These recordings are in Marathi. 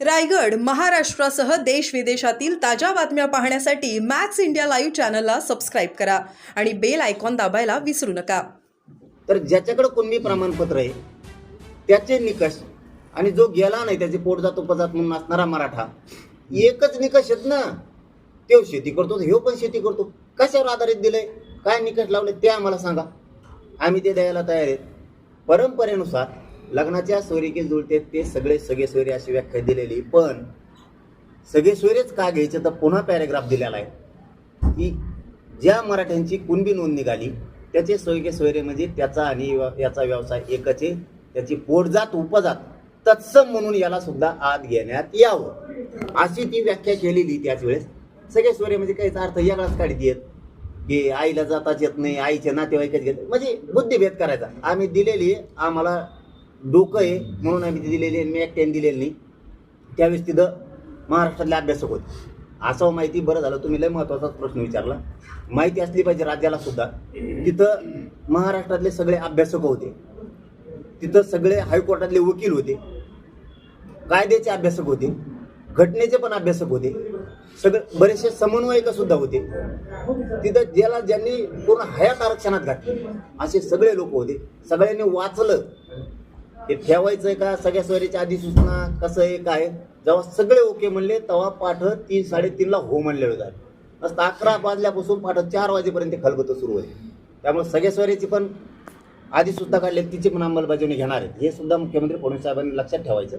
रायगड महाराष्ट्रासह देश विदेशातील ताज्या बातम्या पाहण्यासाठी मॅक्स इंडिया लाईव्ह चॅनलला सबस्क्राईब करा आणि बेल आयकॉन दाबायला विसरू नका. तर ज्याच्याकडे कुणबी प्रमाणपत्र आहे त्याचे निकष आणि जो गेला नाही त्याचे पोटजात उपजात म्हणून असणारा मराठा एकच निकष आहेत ना तो शेती करतो ह्यो पण शेती करतो. कशावर आधारित दिलंय? काय निकष लावले ते आम्हाला सांगा. आम्ही ते द्यायला तयार आहेत. परंपरेनुसार लग्नाच्या सोयरीके जुळते ते सगळे सगळे सोयरे अशी व्याख्या दिलेली. पण सगळे सोयरेच का घ्यायचे? तर पुन्हा पॅरेग्राफ दिलेला आहे. की ज्या मराठ्यांची कुणबी नोंद निघाली त्याचे सोयके सोयरे म्हणजे त्याचा आणि याचा व्यवसाय एकच आहे. त्याची पोटजात उपजात तत्सम म्हणून याला सुद्धा आत घेण्यात यावं. अशी ती व्याख्या केलेली त्याच वेळेस. सगळे सोयरे म्हणजे काहीचा अर्थ वेगळाच काढत येत. की आईला जाताच येत नाही आईचे नातेवाईकच घेत. म्हणजे बुद्धिभेद करायचा. आम्ही दिलेली आम्हाला डोकं आहे म्हणून आम्ही ती दिलेली आहे, मी एकट्याने दिलेली नाही. त्यावेळेस तिथं महाराष्ट्रातले अभ्यासक होते. असं माहिती बरं झालं. तुम्ही लय महत्त्वाचाच प्रश्न विचारला. माहिती असली पाहिजे राज्याला सुद्धा. तिथं महाराष्ट्रातले सगळे अभ्यासक होते. तिथं सगळे हायकोर्टातले वकील होते. कायद्याचे अभ्यासक होते. घटनेचे पण अभ्यासक होते. सगळे बरेचसे समन्वयक सुद्धा होते. तिथं ज्याला ज्यांनी पूर्ण हयात आरक्षणात घातले. असे सगळे लोक होते. सगळ्यांनी वाचलं. ते ठेवायचंय का? सगळ्या सोयरीच्या आधी सूचना कसं आहे काय जेव्हा सगळे ओके म्हणले तेव्हा पाठ तीन साडेतीनला हो म्हणले जात. असं अकरा वाजल्यापासून पाठ चार वाजेपर्यंत खलबत सुरू आहे. त्यामुळे सगळ्या सोयरीची पण आधी सुद्धा काढले तिची पण अंमलबजावणी घेणार आहेत. हे सुद्धा मुख्यमंत्री फडणवीस साहेबांनी लक्षात ठेवायचं.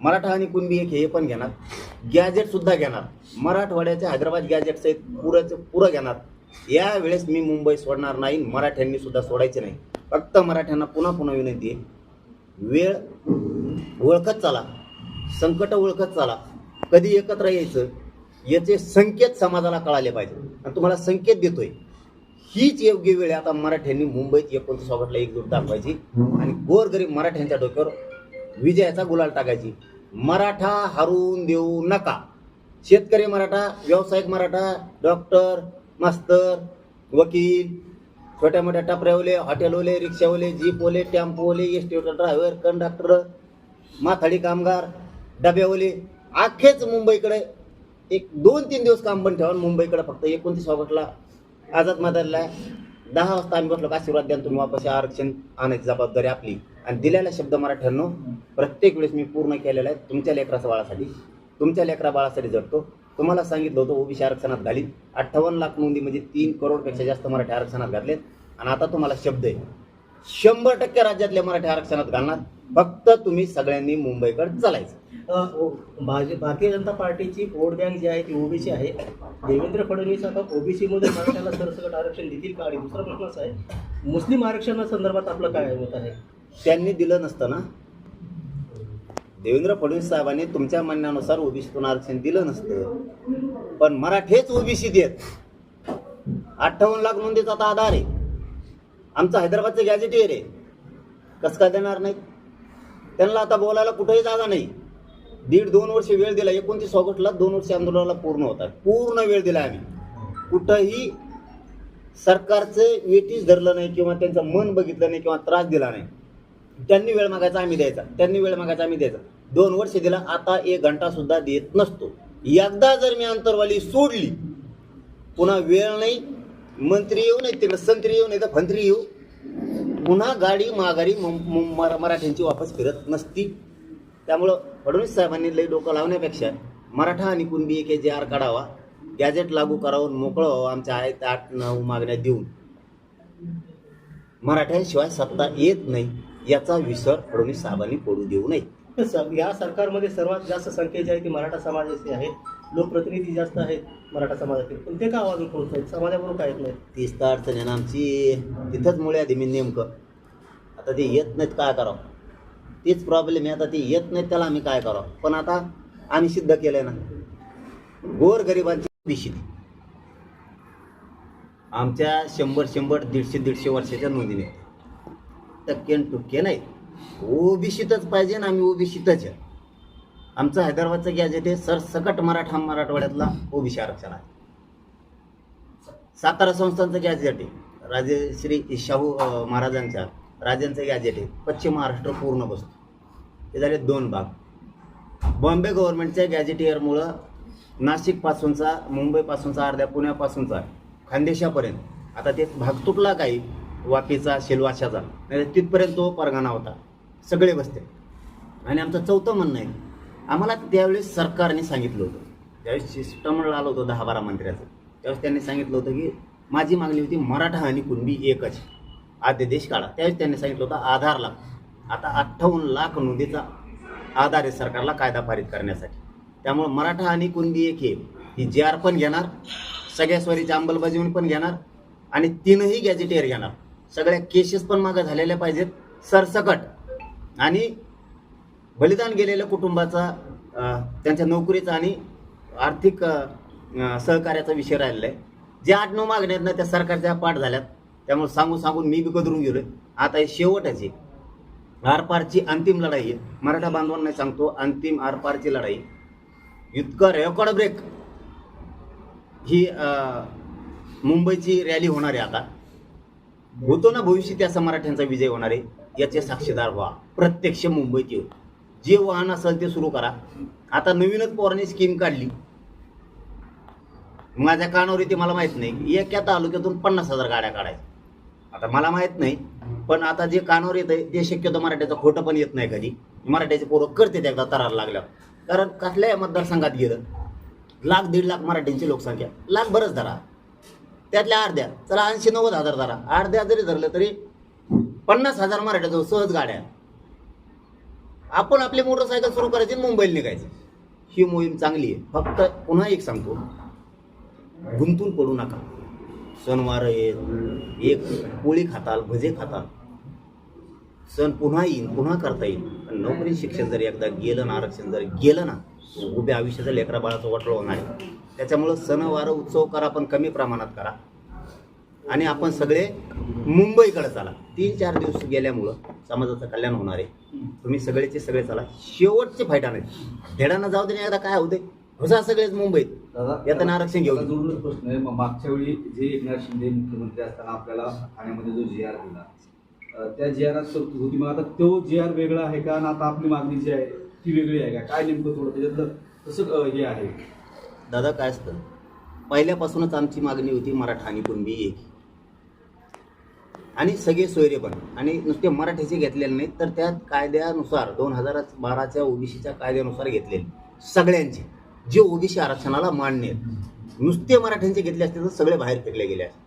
मराठा आणि कुणबी एक हे पण घेणार. गॅजेट सुद्धा घेणार. मराठवाड्याच्या हैदराबाद गॅजेट्स आहेत पुरं पुरं घेणार. यावेळेस मी मुंबई सोडणार नाही मराठ्यांनी सुद्धा सोडायचे नाही. फक्त मराठ्यांना पुन्हा पुन्हा विनंती आहे. वेळ ओळखत चाला संकट ओळखत चाला. कधी एकत्र यायचं याचे संकेत समाजाला कळाले पाहिजे. आणि तुम्हाला संकेत देतोय. हीच योग्य वेळ आता मराठ्यांनी मुंबईत एकोणतीस ऑगस्टला एकजूट दाखवायची आणि गोरगरीब मराठ्यांच्या डोक्यावर विजयाचा गुलाल टाकायची. मराठा हरवून देऊ नका. शेतकरी मराठा व्यावसायिक मराठा डॉक्टर मास्तर वकील छोट्या मोठ्या टपऱ्यावले हॉटेलवाले रिक्षावाले जीपवाले टेम्पोवाले एस टी ड्रायव्हर कंडक्टर माथाडी कामगार डब्यावाले. अख्खेच मुंबईकडे एक दोन तीन दिवस काम बंद ठेवा मुंबईकडे फक्त एकोणतीस ऑगस्टला आझाद मैदानला दहा वाजता आम्ही बसलो आशीर्वाद द्या तुम्ही वापस आरक्षण आणायची जबाबदारी आपली. आणि दिलेला शब्द मराठ्यांनो प्रत्येक वेळेस मी पूर्ण केलेला आहे. तुमच्या लेकराच्या बाळासाठी तुमच्या लेकरा बाळासाठी जडतो तुम्हाला सांगितलं होतं ओबीसी आरक्षणात घालीन अठ्ठावन्न लाख नोंदी म्हणजे तीन करोडपेक्षा जास्त मराठी आरक्षणात घातलेत. आणि आता तुम्हाला शब्द आहे. शंभर टक्के राज्यातले मराठी आरक्षणात घालणार. फक्त तुम्ही सगळ्यांनी मुंबईकडे चालायचं. अ, ओ- भाज- भारतीय जनता पार्टीची वोट बँक जी आहे ती ओबीसी आहे. देवेंद्र फडणवीस आता ओबीसी मध्ये मराठ्याला सरसकट आरक्षण देतील का? आणि दुसरा प्रश्न असा आहे मुस्लिम आरक्षणासंदर्भात आपलं काय मत आहे? त्यांनी दिलं नसतं ना. देवेंद्र फडणवीस साहेबांनी तुमच्या म्हणण्यानुसार ओबीसीतून आरक्षण दिलं नसतं. पण मराठेच ओबीसी देत. अठ्ठावन्न लाख नोंदीचा आता आधार आहे. आमचं हैदराबादचं गॅजेटियर आहे. कसं काय देणार नाही त्यांना आता बोलायला कुठेही जागा नाही. दीड दोन वर्ष वेळ दिला. एकोणतीस ऑगस्टला दोन वर्ष आंदोलनाला पूर्ण होतात. पूर्ण वेळ दिला आम्ही. कुठंही सरकारचं वेटीच धरलं नाही किंवा त्यांचं मन बघितलं नाही किंवा त्रास दिला नाही. त्यांनी वेळ मागायचा आम्ही द्यायचा. त्यांनी वेळ मागायचा आम्ही द्यायचा. दोन वर्ष दिला आता एक घंटा सुद्धा देत नसतो. एकदा जर मी अंतरवाली सोडली पुन्हा वेळ नाही मंत्री येऊ नाही तिकडे संत्री येऊ नाही तर फंत्री येऊ. पुन्हा गाडी माघारी मम- मरा- मराठ्यांची वापस फिरत नसती. त्यामुळं फडणवीस साहेबांनी लई डोकं लावण्यापेक्षा मराठा आणि कुणबी एक जे आर काढावा गॅजेट लागू करावं मोकळं व्हावं आमच्या आहेत आठ नऊ मागण्या देऊन. मराठ्यांशिवाय सत्ता येत नाही याचा विसर फडणवीस साहेबांनी पडू देऊ नये. या सरकारमध्ये सर्वात जास्त संख्या जी आहे ती मराठा समाजाची आहे. लोकप्रतिनिधी जास्त आहेत मराठा समाजातील. पण ते का आवाज उठवत नाहीत? समाजाबरोबर काय येत नाही तीच तर अडचण आहे ना आमची. तिथंच मुळे आधी मी नेमकं. आता ते येत नाहीत काय करावं? तीच प्रॉब्लेम आहे. आता ते येत नाहीत त्याला आम्ही काय करावं? पण आता आम्ही सिद्ध केलं आहे ना. गोर गरिबांची पिशी आमच्या शंभर शंभर दीडशे दीडशे वर्षाच्या नोंदीने. टक्के टुक्के नाही. ओबीसीतच पाहिजे ना आम्ही ओबीसीतच आहे. आमचं हैदराबादचं गॅजेट आहे सरसकट मराठा मराठवाड्यातला ओबीसी आरक्षण आहे. सातारा संस्थांचं गॅजेट आहे. राजेश्री शाहू महाराजांच्या राजांचं गॅजेट आहे. पश्चिम महाराष्ट्र पूर्ण बसतो. हे झाले दोन भाग. बॉम्बे गव्हर्नमेंटच्या गॅजेटियरमुळं नाशिकपासूनचा मुंबईपासूनचा अर्ध्या पुण्यापासूनचा खानदेशापर्यंत. आता ते भाग तुटला काही वापीचा शेलवाशाचा नाही तिथपर्यंत तो परगाणा होता. सगळे बसते. आणि आमचं चौथं म्हणणं आहे आम्हाला त्यावेळेस सरकारने सांगितलं होतं. ज्यावेळेस शिष्टमंडळ आलं होतं दहा बारा मंत्र्याचं. त्यावेळेस त्यांनी सांगितलं होतं की माझी मागणी होती मराठा आणि कुणबी एकच. आद्यदेश काढा. त्यावेळेस त्यांनी सांगितलं होतं आधार लाख आता अठ्ठावन्न लाख नोंदीचा आधार आहे सरकारला कायदा पारित करण्यासाठी. त्यामुळं मराठा आणि कुणबी एक हे. ही जे आर पण घेणार सगळ्या स्वरीची अंमलबजावणी पण घेणार आणि तीनही गॅजेटेअर घेणार. सगळ्या केसेस पण मागं झालेल्या पाहिजेत. सरसकट. आणि बलिदान गेलेल्या कुटुंबाचा त्यांच्या नोकरीचा आणि आर्थिक सहकार्याचा विषय राहिलेला आहे. जे आठ नऊ मागण्या आहेत ना त्या सरकारच्या पाठ झाल्यात. त्यामुळे सांगून सांगून मी बी कदरून गेलोय. आता हे शेवटच आहे. आरपारची अंतिम लढाई आहे. मराठा बांधवांना सांगतो अंतिम आरपारची लढाई इतकं रेकॉर्ड ब्रेक. ही मुंबईची रॅली होणार आहे आता. होतो ना भविष्यात असा मराठ्यांचा विजय होणार? आहे याचे साक्षीदार व्हा. प्रत्यक्ष मुंबईत येऊ. जे वाहन असेल ते सुरू करा. आता नवीनच पोराने स्कीम काढली. माझ्या कानावर येते मला माहीत नाही. एका तालुक्यातून पन्नास हजार गाड्या काढायच्या. आता मला माहीत नाही. पण आता जे कानावर येत आहे ते शक्यतो मराठ्याचं खोटं पण येत नाही कधी. मराठ्याचे पोरं करते एकदा तरार लागल्यावर. कारण कसल्याही मतदारसंघात गेलं लाख दीड लाख मराठ्यांची लोकसंख्या. लाख बरंच धरा. त्यातल्या अर्ध्या. चला ऐंशी नव्वद हजार धरा. अर्ध्या जरी धरलं तरी पन्नास हजार मराठ्याजवळ सहज गाड्या. आपण आपली मोटरसायकल सुरू करायची आणि मुंबईला निघायचं. ही मोहीम चांगली आहे. फक्त पुन्हा एक सांगतो. गुंतून पडू नका. सणवार येत. एक पोळी खाताल भजे खाताल. सण पुन्हा येईल पुन्हा करता येईल. पण नोकरी शिक्षण जर एकदा गेलं ना आरक्षण जर गेलं ना उभ्या आयुष्याचं लेकरा बाळाचं वाटलं होणार आहे. त्याच्यामुळं सणवार उत्सव करा पण कमी प्रमाणात करा. आणि आपण सगळे मुंबईकडे चला. तीन चार दिवस गेल्यामुळं समाजाचं कल्याण होणार आहे. तुम्ही सगळेचे सगळे चला. शेवटचे फायदा नाही. धेडानं जाऊ दे नाही एकदा काय होते घुसा सगळेच मुंबईत. येताना आरक्षण घेऊन. जोडूनच प्रश्न आहे. मग मागच्या वेळी जे एकनाथ शिंदे मुख्यमंत्री असताना आपल्याला ठाण्यामध्ये जो जी आर दिला त्या जी तरतूद होती. मग आता तो जी आर वेगळा आहे का? आणि आता आपली मागणी जी आहे ती वेगळी आहे का? काय नेमकं थोडं त्याच्यातलं कसं हे आहे? दादा काय असतं? पहिल्यापासूनच आमची मागणी होती मराठा आणि कुणबी एक. आणि सगळे सोयरे पण. आणि नुसते मराठीचे घेतलेले नाहीत तर त्या कायद्यानुसार दोन हजार बाराच्या ओबीसीच्या कायद्यानुसार घेतलेले. सगळ्यांचे. जे ओबीसी आरक्षणाला मान्य आहेत. नुसते मराठ्यांचे घेतले असते तर सगळे बाहेर फेकले गेले असते.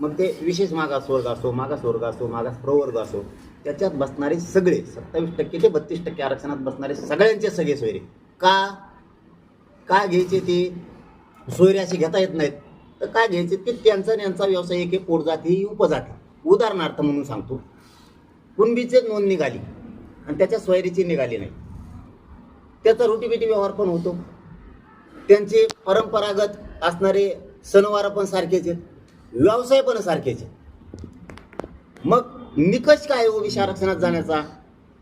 मग ते विशेष मागासवर्ग असो मागासवर्ग असो मागास प्रवर्ग असो त्याच्यात बसणारे सगळे सत्तावीस टक्के ते बत्तीस टक्के आरक्षणात बसणारे सगळ्यांचे सगळे सोयरे. का? काय घ्यायचे ते? सोयरे असे घेता येत नाहीत. तर काय घ्यायचे? ते त्यांचा यांचा व्यवसाय एक आहे पोटजाती ही उपजाती उदाहरणार्थ म्हणून सांगतो. कुणबीचे नोंद निघाली आणि त्याच्या सोयरीची निघाली नाही. त्याचा रोटीबेटी व्यवहार पण होतो. त्यांचे परंपरागत असणारे सणवार पण सारखेच आहेत. व्यवसाय पण सारखेच आहेत. मग निकष काय आहे हो ओबीसी आरक्षणात जाण्याचा?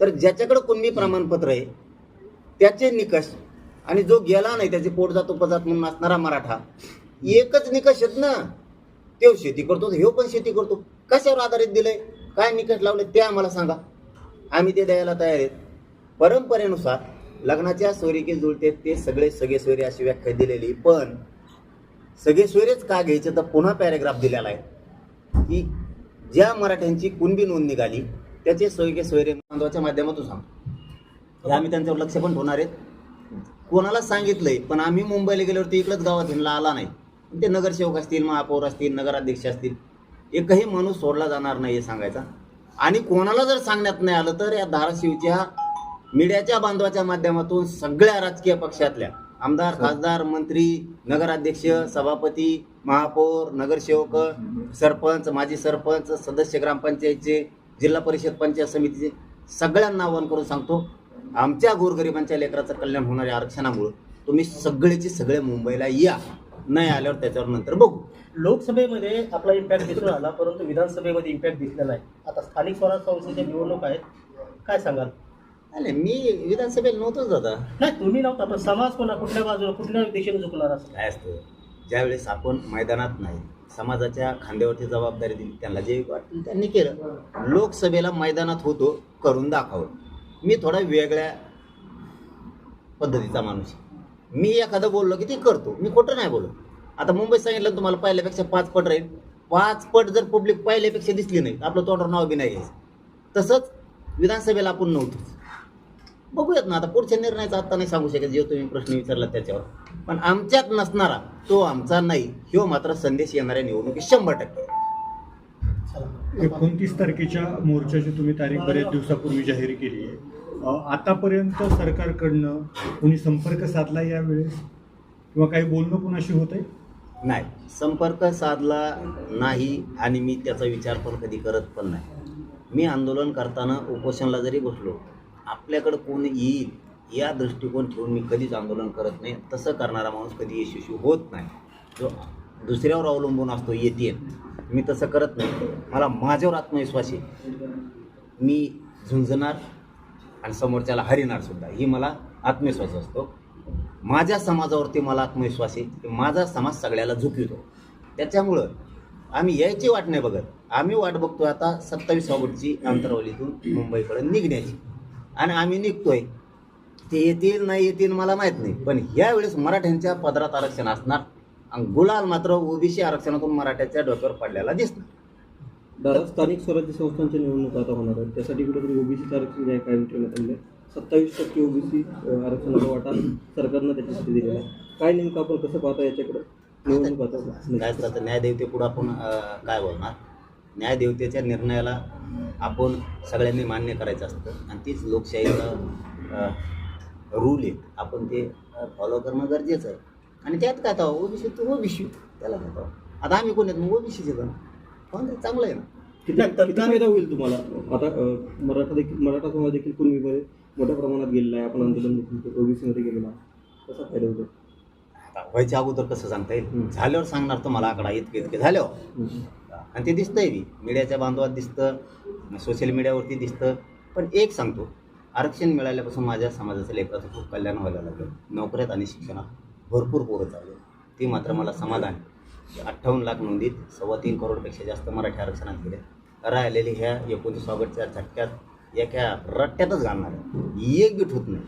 तर ज्याच्याकडे कुणबी प्रमाणपत्र आहे त्याचे निकष. आणि जो गेला नाही त्याचे पोटजात उपजात म्हणून असणारा मराठा एकच निकष आहेत ना तो शेती करतो ह्यो पण शेती करतो. कशावर आधारित दिलंय? काय निकष लावले ते आम्हाला सांगा. आम्ही ते द्यायला तयार आहेत. परंपरेनुसार लग्नाच्या सोयरीके जुळते ते सगळे सगळे सोयरे अशी व्याख्या दिलेली पण सगळे सोयरेच का घ्यायचे? तर पुन्हा पॅरेग्राफ दिलेला आहे. की ज्या मराठ्यांची कुणबी नोंद निघाली त्याचे सोयगे सोयरे बांधवाच्या माध्यमातून सांगतो. हे आम्ही त्यांच्यावर लक्ष पण ठेवणार आहेत. कोणाला सांगितलंय पण आम्ही मुंबईला गेल्यावरती इकडंच गावात हिंडला आला नाही. ते नगरसेवक असतील महापौर असतील नगराध्यक्ष असतील एकही माणूस सोडला जाणार नाही हे सांगायचा. आणि कोणाला जर सांगण्यात नाही आलं तर या धाराशिवच्या मीडियाच्या बांधवाच्या माध्यमातून सगळ्या राजकीय पक्षातल्या आमदार खासदार मंत्री नगराध्यक्ष सभापती महापौर नगरसेवक सरपंच माजी सरपंच सदस्य ग्रामपंचायतचे जिल्हा परिषद पंचायत समितीचे सगळ्यांना आवाहन करून सांगतो आमच्या गोरगरिबांच्या लेकराचं कल्याण होणाऱ्या आरक्षणामुळं तुम्ही सगळेचे सगळे मुंबईला या. नाही आल्यावर त्याच्यावर नंतर बघू. लोकसभेमध्ये आपला इम्पॅक्ट दिसून आला परंतु विधानसभेमध्ये इम्पॅक्ट दिसलेला नाही. आता स्थानिक स्वराज संस्थेच्या निवडणूक आहेत. काय सांगाल? नाही मी विधानसभेला नव्हतोच दादा. नाही तुम्ही नव्हता पण समाज कोणा कुठल्या बाजूला कुठल्या दिशेने झुकणार असं? काय असतं? ज्यावेळेस आपण मैदानात नाही समाजाच्या खांद्यावरती जबाबदारी दिली त्यांना जे वाटलं त्यांनी केलं. लोकसभेला मैदानात होतो करून दाखवलं. मी थोडा वेगळ्या पद्धतीचा माणूस. मी एखादं बोललो की ते करतो. मी खोटं नाही बोलत. आता मुंबईत सांगितलं तुम्हाला पहिल्यापेक्षा पाच पट राहील. पाच पट जर पब्लिक पहिल्यापेक्षा दिसली नाही आपलं तोंडावर नाव बी नाही घ्यायचं. तसंच विधानसभेला आपण नव्हतोच. बघूयात ना आता पुढच्या निर्णयाचा आता नाही सांगू शकत जे तुम्ही प्रश्न विचारला त्याच्यावर. पण आमच्यात नसणारा तो आमचा नाही ह्यो मात्र संदेश येणाऱ्या निवडणुकीत शंभर टक्के. एकोणतीस तारखेच्या मोर्चाची तुम्ही तारीख बऱ्याच दिवसापूर्वी जाहीर केली आहे. आतापर्यंत सरकारकडनं कोणी संपर्क साधला यावेळेस? किंवा काही बोलणं कुणाशी होत आहे? नाही संपर्क साधला नाही आणि मी त्याचा विचार पण कधी करत पण नाही. मी आंदोलन करताना उपोषणला जरी बसलो आपल्याकडं कोण येईल या दृष्टिकोन ठेवून मी कधीच आंदोलन करत नाही. तसं करणारा माणूस कधी यशस्वी होत नाही. जो दुसऱ्यावर अवलंबून असतो येते. मी तसं करत नाही. मला माझ्यावर आत्मविश्वास आहे. मी झुंजणार आणि समोरच्याला हरिणार सुद्धा. ही मला आत्मविश्वास असतो. माझ्या समाजावरती मला आत्मविश्वास आहे. की माझा समाज सगळ्याला झुकवितो त्याच्यामुळं आम्ही यायची वाट नाही बघत. आम्ही वाट बघतो आता सत्तावीस ऑगस्टची अंतरवलीतून मुंबईकडे निघण्याची. आणि आम्ही निघतोय. ते येतील नाही येतील मला माहीत नाही. पण यावेळेस मराठ्यांच्या पदरात आरक्षण असणार आणि गुलाल मात्र ओबीसी आरक्षणातून मराठ्याच्या डोक्यावर पडलेला दिसणार. दादा स्थानिक स्वराज्य संस्थांच्या निवडणूक आता होणार आहेत. त्यासाठी कुठेतरी ओबीसी आरक्षण जे आहे कायम ठेवण्यात आले सत्तावीस टक्के ओबीसी आरक्षणाचा वाटा सरकारनं त्याच्यासाठी दिलेला आहे. काय नेमकं आपण कसं पाहता याच्याकडे? निवडणूक आता तर न्यायदेवतेपुढं आपण काय बोलणार? न्यायदेवतेच्या निर्णयाला आपण सगळ्यांनी मान्य करायचं असतं. आणि तीच लोकशाहीचा रूल आहे. आपण ते फॉलो करणं गरजेचं आहे. आणि त्यात काय तर ओबीसी तू ओबीसी. त्याला काय आता आम्ही कोण आहेत? मग ओबीसीचे पण. हो ना, चांगलं आहे ना. किती फायदा होईल तुम्हाला? आता मराठा देखील मराठा समाज देखील कुणबीमध्ये मोठ्या प्रमाणात गेलेला आहे. आपण आंदोलन ओबीसीमध्ये गेलेला कसा फायदा होतो? व्हायच्या अगोदर कसं सांगता येईल. झाल्यावर सांगणार तुम्हाला आकडा. इतके इतके झाल्यावर. आणि ते दिसतंय बी. मीडियाच्या बांधवात दिसतं सोशल मीडियावरती दिसतं. पण एक सांगतो आरक्षण मिळाल्यापासून माझ्या समाजाचं लेकराचं खूप कल्याण व्हायला लागलं. नोकऱ्यात आणि शिक्षणात भरपूर पोरं चालू ती मात्र मला समाधान. अठ्ठावन्न लाख नोंदीत सव्वा तीन करोडपेक्षा जास्त मराठी आरक्षणात गेले. राहिलेली ह्या एकोणतीस ऑगस्टच्या झटक्यात एका रट्ट्यातच घालणार आहे. एक बीट होत नाही.